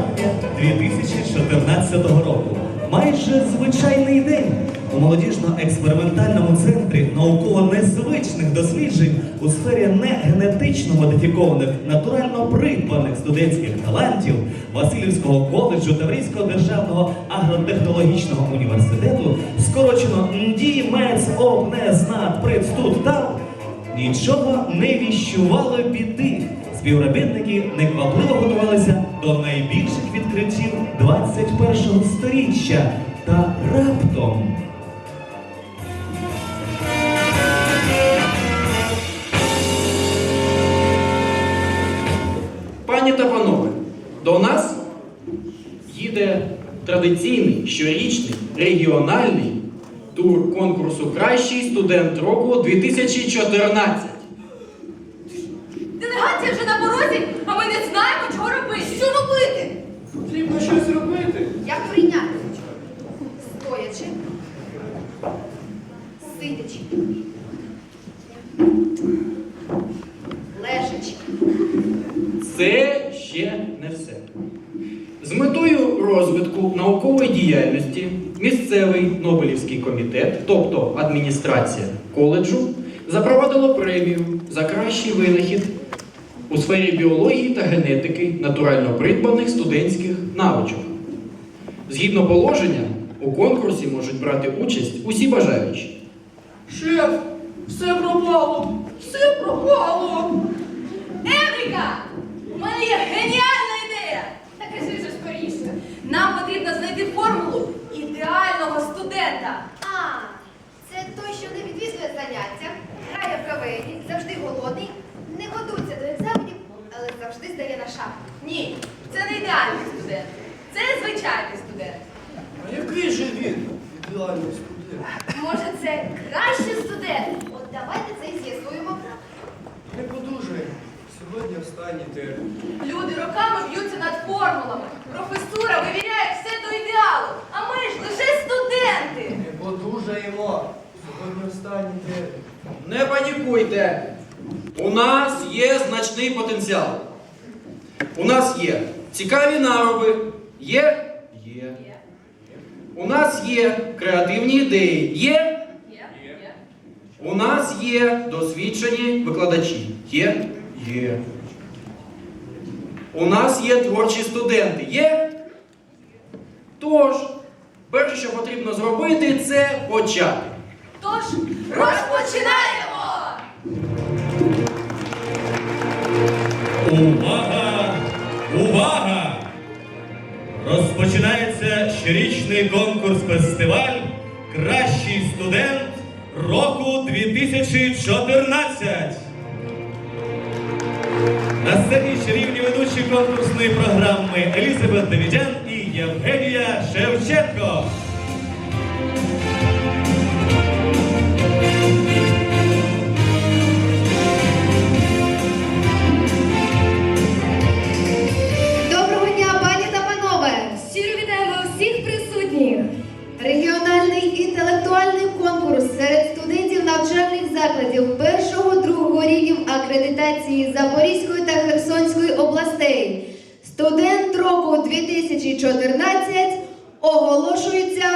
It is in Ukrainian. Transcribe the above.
травня 2014 року. Майже звичайний день у молодіжно-експериментальному центрі науково незвичних досліджень у сфері негенетично модифікованих, натурально придбаних студентських талантів Васильівського коледжу Таврійського державного агротехнологічного університету скорочено НДІ-МЕЦ ОБНЕ знат, прицтут там нічого не віщувало біди. Співробітники неквапливо готувалися до найбільших відкриттів 21-го сторіччя. Та раптом Пані та панове, до нас їде традиційний щорічний регіональний тур конкурсу Кращий студент року 2014. Делегація вже на порозі, а ми не знаємо, чого робити. Що робити? Потрібно щось робити. Як прийняти? Стоячи, сидячи, лежачи. Це ще не все. З метою розвитку наукової діяльності місцевий Нобелівський комітет, тобто адміністрація коледжу, запровадило премію за кращий винахід у сфері біології та генетики натурально придбаних студентських навичок. Згідно положення, у конкурсі можуть брати участь усі бажаючі. Шеф, все пропало! Все пропало! Еврика! У мене є геніальна ідея! Та кажи вже скоріше. Нам потрібно знайти формулу ідеального студента. А, це той, що не відвідує заняття, грає в кавені, завжди голодний, не готується до екзаменів, але завжди здає на шах. Ні, це не ідеальний студент. Це звичайний студент. А який же він? Ідеальний студент. Може, це кращий студент? От давайте це і з'ясуємо. Не подужає. Сьогодні останній термін. Люди роками б'ються над формулами. Професура вивіряє все до ідеалу. А ми ж лише студенти. Не подужаємо. Сьогодні останній термін. Не панікуйте. У нас є значний потенціал. У нас є цікаві нароби. Є? Є. У нас є креативні ідеї. Є? є, є. У нас є досвідчені викладачі. Є? Є. У нас є творчі студенти. Є? Тож, перше, що потрібно зробити, це почати. Тож розпочинаємо! Увага! Увага! Щорічний конкурс-фестиваль Кращий студент року 2014. На сцені чарівні ведучі конкурсної програми Елізабет Давідян і Євгенія Шевченко. Регіональний інтелектуальний конкурс серед студентів навчальних закладів першого-другого рівнів акредитації Запорізької та Херсонської областей. Студент року 2014 оголошується.